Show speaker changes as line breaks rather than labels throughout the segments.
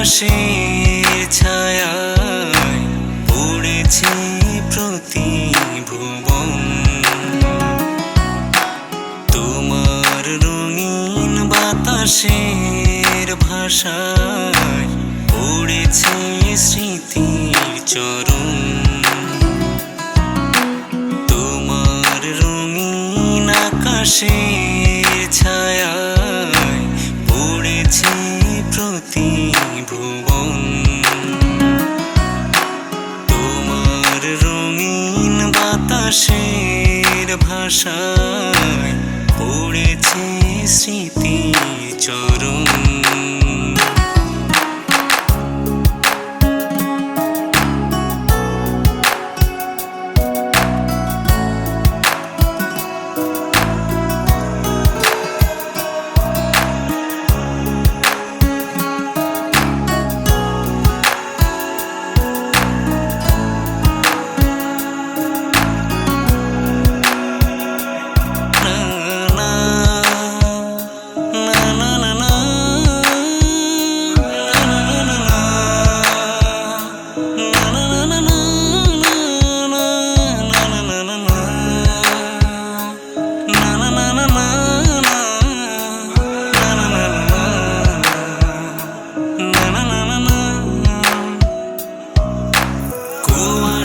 আকাশের ছায়ায় পড়েছে প্রতিভুবন। তোমার রঙিন বাতাসের ভাষায় পড়েছে স্মৃতির চরণ। তোমার রঙিন আকাশের ছায়ায় পড়েছে প্রতিভুবন। তোমার বাতাসের ভাষায় পড়েছে স্মৃতি চরণ।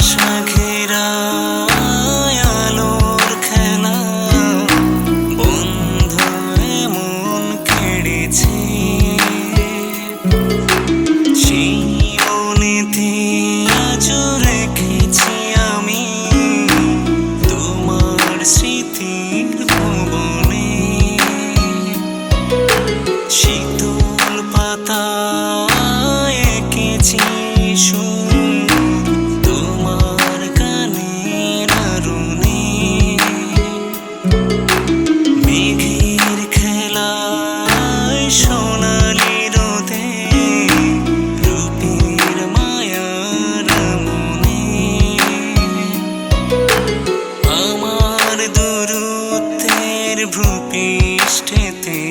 কুয়াশা ঘেরা আলোর খেলা। বন্ধ এমন আমি তোমার স্মৃতির ভুবনে। শীতল ভূপৃষ্ঠেতে